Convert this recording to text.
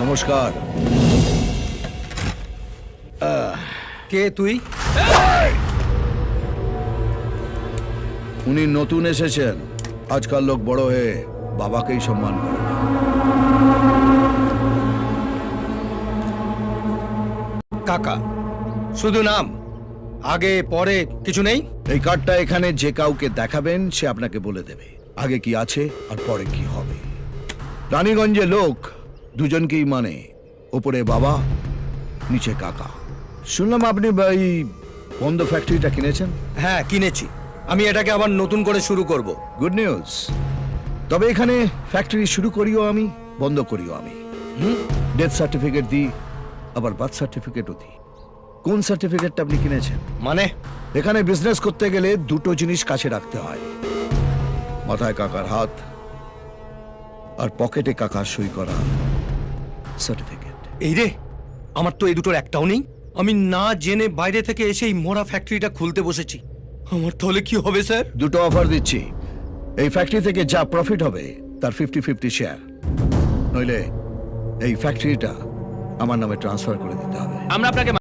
নমস্কার। কে তুই? উনি নতুন এসেছেন। আজকাল লোক বড় হয়ে বাবাকেই সম্মান করে কাকা শুধু নাম? আগে পরে কিছু নেই? এই কার্ডটা এখানে যে কাউকে দেখাবেন সে আপনাকে বলে দেবে। আগে কি আছে আর পরে কি হবে। রানীগঞ্জে লোক দুজনকেই মানে ওপরে বাবা নিচে কাকা। শুনলাম আপনি এই বন্ধ ফ্যাক্টরিটা কিনেছেন? হ্যাঁ কিনেছি। আমি এটাকে আবার নতুন করে শুরু করব। গুড নিউজ তবে এখানে ফ্যাক্টরি শুরু করিও আমি বন্ধ করিও আমি। হুম? ডেথ সার্টিফিকেট দিই আবার বার্থ সার্টিফিকেটও দিই। কোন সার্টিফিকেটটা আপনি কিনেছেন? মানে? এখানে বিজনেস করতে গেলে দুটো জিনিস কাছে রাখতে হয়। মাথায় কাকার হাত আর পকেটে কাকার সই করা। সার্টিফিকেট এই রে আমার তো এই দুটোর একটাও নেই। আমি না জেনে বাইরে থেকে এসে এই মোড়া ফ্যাক্টরিটা খুলতে বসেছি। আমার তাহলে কি হবে স্যার? দুটো অফার দিচ্ছি। এই ফ্যাক্টরি থেকে যা প্রফিট হবে তার ফিফটি ফিফটি শেয়ার নইলে এই ফ্যাক্টরিটা আমার নামে ট্রান্সফার করে দিতে হবে। আমরা আপনাকে